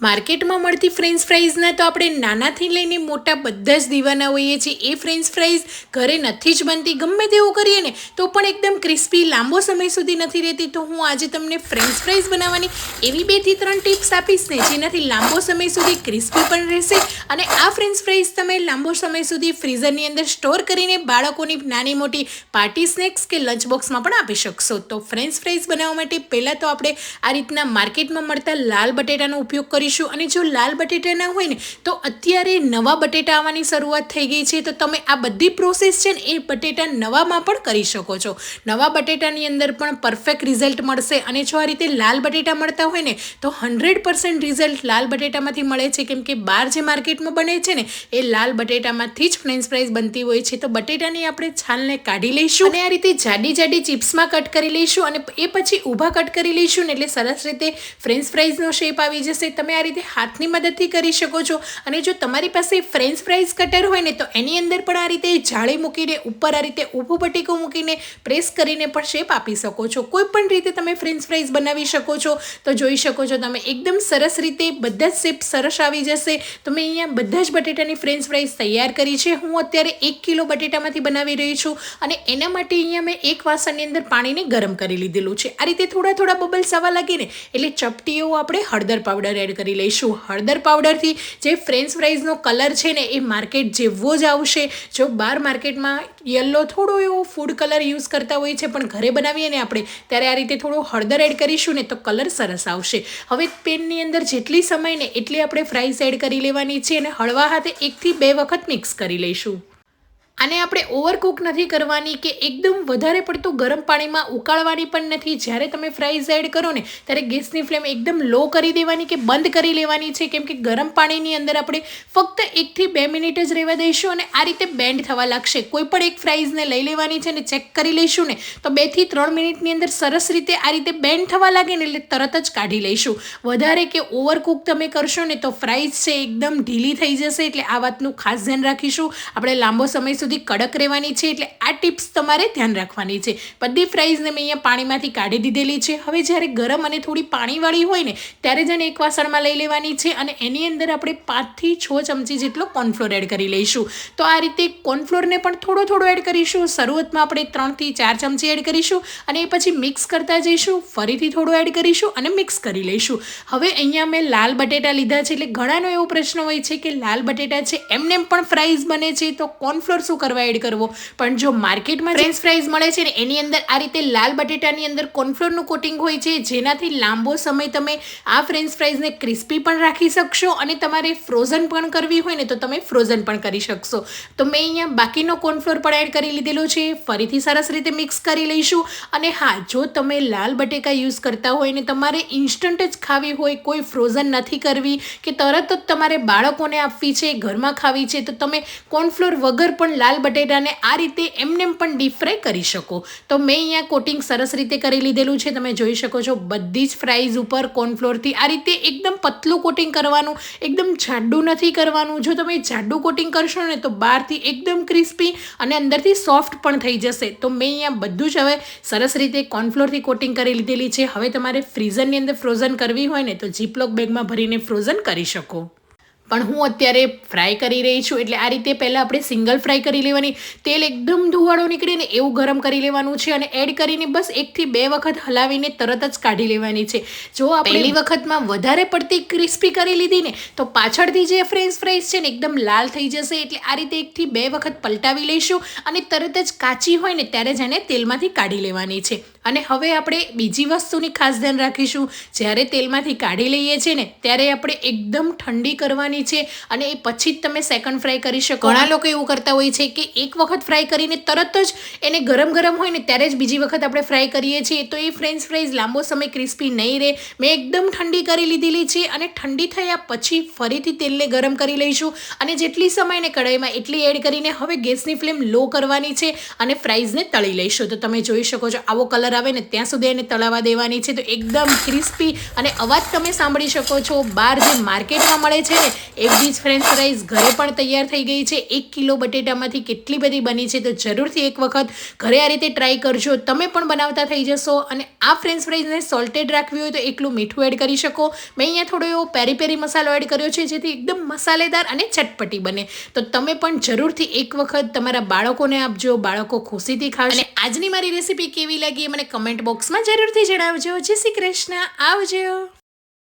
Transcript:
માર્કેટમાં મળતી ફ્રેન્ચ ફ્રાઈઝના તો આપણે નાનાથી લઈને મોટા બધા જ દીવાના હોઈએ છીએ. એ ફ્રેન્ચ ફ્રાઈઝ ઘરે નથી જ બનતી. ગમે તેવું કરીએ ને તો પણ એકદમ ક્રિસ્પી, લાંબો સમય સુધી નથી રહેતી. તો હું આજે તમને ફ્રેન્ચ ફ્રાઈઝ બનાવવાની એવી બેથી ત્રણ ટિપ્સ આપીશ ને જેનાથી લાંબો સમય સુધી ક્રિસ્પી પણ રહેશે અને આ ફ્રેન્ચ ફ્રાઈઝ તમે લાંબો સમય સુધી ફ્રીઝરની અંદર સ્ટોર કરીને બાળકોની નાની મોટી પાર્ટી સ્નેક્સ કે લંચ બોક્સમાં પણ આપી શકશો. તો ફ્રેન્ચ ફ્રાઈઝ બનાવવા માટે પહેલાં તો આપણે આ રીતના માર્કેટમાં મળતા લાલ બટેટાનો ઉપયોગ કરીશું અને જો લાલ બટેટાના હોય ને, તો અત્યારે નવા બટેટા આવવાની શરૂઆત થઈ ગઈ છે. તો તમે આ બધી પ્રોસેસ છે ને, એ બટેટા નવામાં પણ કરી શકો છો. નવા બટેટાની અંદર પણ પરફેક્ટ રિઝલ્ટ મળશે અને જો આ રીતે લાલ બટેટા મળતા હોય ને, તો હંડ્રેડ પર્સન્ટ રિઝલ્ટ લાલ બટેટામાંથી મળે છે. કેમ કે બહાર જે માર્કેટમાં બને છે ને, એ લાલ બટેટામાંથી જ ફ્રેન્ચ ફ્રાઈઝ બનતી હોય છે. તો બટેટાની આપણે છાલને કાઢી લઈશું અને આ રીતે જાડી જાડી ચિપ્સમાં કટ કરી લઈશું અને એ પછી ઊભા કટ કરી લઈશું ને, એટલે સરસ રીતે ફ્રેન્ચ ફ્રાઈઝનો શેપ આવી જશે. તમે આ રીતે હાથની મદદથી કરી શકો છો. અને જો તમારી પાસે ફ્રેન્ચ ફ્રાઈઝ કટર હોય ને, તો એની અંદર પણ આ રીતે જાળી મૂકીને, ઉપર આ રીતે ઊભું પટીકો મૂકીને પ્રેસ કરીને પણ શેપ આપી શકો છો. કોઈ પણ રીતે તમે ફ્રેન્ચ ફ્રાઈઝ બનાવી શકો છો, તો જોઈ શકો છો તમે એકદમ સરસ રીતે બધા જ શેપ સરસ આવી જશે. તો મેં અહીંયા બધા જ બટેટાની ફ્રેન્ચ ફ્રાઈઝ તૈયાર કરી છે. હું અત્યારે એક કિલો બટેટામાંથી બનાવી રહી છું અને એના માટે અહીંયા મેં એક વાસણની અંદર પાણીને ગરમ કરી લીધેલું છે. આ રીતે થોડા થોડા બબલ્સ આવવા લાગીને, એટલે ચપટીઓ આપણે હળદર પાવડર એડ કરી લઈશું. હળદર પાવડરથી જે ફ્રેન્ચ ફ્રાઈઝનો કલર છે ને, એ માર્કેટ જેવો જ આવશે. જો બહાર માર્કેટમાં યલો થોડો એવો ફૂડ કલર યુઝ કરતા હોય છે, પણ ઘરે બનાવીએ ને આપણે, ત્યારે આ રીતે થોડો હળદર એડ કરીશું ને તો કલર સરસ આવશે. હવે પેનની અંદર જેટલી સમય ને એટલી આપણે ફ્રાઈઝ એડ કરી લેવાની છે અને હળવા હાથે એકથી બે વખત મિક્સ કરી લઈશું. આને આપણે ઓવરકુક નથી કરવાની કે એકદમ વધારે પડતું ગરમ પાણીમાં ઉકાળવાની પણ નથી. જ્યારે તમે ફ્રાઈઝ એડ કરો ને, ત્યારે ગેસની ફ્લેમ એકદમ લો કરી દેવાની કે બંધ કરી લેવાની છે. કેમ કે ગરમ પાણીની અંદર આપણે ફક્ત એકથી બે મિનિટ જ રહેવા દઈશું અને આ રીતે બેન્ડ થવા લાગશે. કોઈ પણ એક ફ્રાઈઝને લઈ લેવાની છે અને ચેક કરી લઈશું ને, તો બેથી ત્રણ મિનિટની અંદર સરસ રીતે આ રીતે બેન્ડ થવા લાગે ને એટલે તરત જ કાઢી લઈશું. વધારે કે ઓવરકુક તમે કરશો ને, તો ફ્રાઈઝ છે, એકદમ ઢીલી થઈ જશે. એટલે આ વાતનું ખાસ ધ્યાન રાખીશું. આપણે લાંબો સમય સુધી કડક રહેવાની છે એટલે આ ટિપ્સ તમારે ધ્યાન રાખવાની છે. બધી ફ્રાઈઝને મેં અહીંયા પાણીમાંથી કાઢી દીધેલી છે. હવે જ્યારે ગરમ અને થોડી પાણીવાળી હોય ને, ત્યારે જ એને એક વાસણમાં લઈ લેવાની છે અને એની અંદર આપણે પાંચથી છ ચમચી જેટલો કોર્નફ્લોર એડ કરી લઈશું. તો આ રીતે કોર્નફ્લોરને પણ થોડો થોડો એડ કરીશું. શરૂઆતમાં આપણે ત્રણથી ચાર ચમચી એડ કરીશું અને એ પછી મિક્સ કરતા જઈશું. ફરીથી થોડું એડ કરીશું અને મિક્સ કરી લઈશું. હવે અહીંયા મેં લાલ બટેટા લીધા છે એટલે ઘણાનો એવો પ્રશ્ન હોય છે કે લાલ બટેટા છે, એમને પણ ફ્રાઈઝ બને છે. તો કોર્નફ્લોર શું કરવા એડ કરવો? પણ જો માર્કેટમાં ફ્રેન્ચ ફ્રાઈઝ મળે છે ને, એની અંદર આ રીતે લાલ બટેટાની અંદર કોર્નફ્લોરનું કોટિંગ હોય છે, જેનાથી લાંબો સમય તમે આ ફ્રેન્ચ ફ્રાઈઝને ક્રિસ્પી પણ રાખી શકશો અને તમારે ફ્રોઝન પણ કરવી હોય ને, તો તમે ફ્રોઝન પણ કરી શકશો. તો મેં અહીંયા બાકીનો કોર્નફ્લોર પણ એડ કરી લીધેલો છે, ફરીથી સરસ રીતે મિક્સ કરી લઈશું. અને હા, જો તમે લાલ બટેકા યુઝ કરતા હોય ને, તમારે ઇન્સ્ટન્ટ જ ખાવી હોય, કોઈ ફ્રોઝન નથી કરવી, કે તરત જ તમારે બાળકોને આપવી છે, ઘરમાં ખાવી છે, તો તમે કોર્નફ્લોર વગર પણ લાલ બટેટાને આ રીતે એમને પણ ડીપ ફ્રાય કરી શકો. તો મેં અહીંયા કોટિંગ સરસ રીતે કરી લીધેલું છે. તમે જોઈ શકો છો, બધી જ ફ્રાઈઝ ઉપર કોર્નફ્લોરથી આ રીતે એકદમ પતલું કોટિંગ કરવાનું, એકદમ જાડું નથી કરવાનું. જો તમે જાડું કોટિંગ કરશો ને તો બહારથી એકદમ ક્રિસ્પી અને અંદરથી સોફ્ટ પણ થઈ જશે. તો મેં અહીંયા બધું જ હવે સરસ રીતે કોર્નફ્લોરથી કોટિંગ કરી લીધેલી છે. હવે તમારે ફ્રીઝરની અંદર ફ્રોઝન કરવી હોય ને તો જીપલોક બેગમાં ભરીને ફ્રોઝન કરી શકો. પણ હું અત્યારે ફ્રાય કરી રહી છું, એટલે આ રીતે પહેલાં આપણે સિંગલ ફ્રાય કરી લેવાની, તેલ એકદમ ધુવાળો નીકળે ને એવું ગરમ કરી લેવાનું છે અને એડ કરીને બસ એકથી બે વખત હલાવીને તરત જ કાઢી લેવાની છે. જો પહેલી વખતમાં વધારે પડતી ક્રિસ્પી કરી લીધી ને, તો પાછળથી જે ફ્રેન્ચ ફ્રાઈઝ છે ને એકદમ લાલ થઈ જશે, એટલે આ રીતે એકથી બે વખત પલટાવી લઈશું અને તરત જ કાચી હોય ને ત્યારે જ એને તેલમાંથી કાઢી લેવાની છે. અને હવે આપણે બીજી વસ્તુની ખાસ ધ્યાન રાખીશું. જ્યારે તેલમાંથી કાઢી લઈએ છીએ ને, ત્યારે આપણે એકદમ ઠંડી કરવાની છે અને એ પછી જ તમે સેકન્ડ ફ્રાય કરી શકો. ઘણા લોકો એવું કરતા હોય છે કે એક વખત ફ્રાય કરીને તરત જ એને ગરમ ગરમ હોય ને, ત્યારે જ બીજી વખત આપણે ફ્રાય કરીએ છીએ. તો એ ફ્રેન્ચ ફ્રાઈઝ લાંબો સમય ક્રિસ્પી નહીં રહે. મેં એકદમ ઠંડી કરી લીધેલી છે અને ઠંડી થયા પછી ફરીથી તેલને ગરમ કરી લઈશું. અને જેટલી સમયને કઢાઈમાં એટલી એડ કરીને હવે ગેસની ફ્લેમ લો કરવાની છે અને ફ્રાઈઝને તળી લઈશું. તો તમે જોઈ શકો છો આવો કલર આવે ને ત્યાં સુધી એને તળાવવા દેવાની છે. તો એકદમ ક્રિસ્પી અને અવાજ તમે સાંભળી શકો છો. બહાર જે માર્કેટમાં મળે છે ને એવી જ ફ્રેન્ચ ફ્રાઈઝ ઘરે પણ તૈયાર થઈ ગઈ છે. એક કિલો બટેટામાંથી કેટલી બધી બની છે તો જરૂરથી એક વખત ઘરે આ રીતે ટ્રાય કરજો. તમે પણ બનાવતા થઈ જશો અને આ ફ્રેન્ચ ફ્રાઈઝને સોલ્ટેડ રાખવી હોય તો એકલું મીઠું એડ કરી શકો. મેં અહીંયા થોડો એવો પેરી પેરી મસાલો એડ કર્યો છે, જેથી એકદમ મસાલેદાર અને ચટપટી બને. તો તમે પણ જરૂરથી એક વખત તમારા બાળકોને આપજો. બાળકો ખુશીથી ખાશે. અને આજની મારી રેસીપી કેવી લાગી એ મને કમેન્ટ બોક્સમાં જરૂરથી જણાવજો. જય શ્રી કૃષ્ણ. આવજો.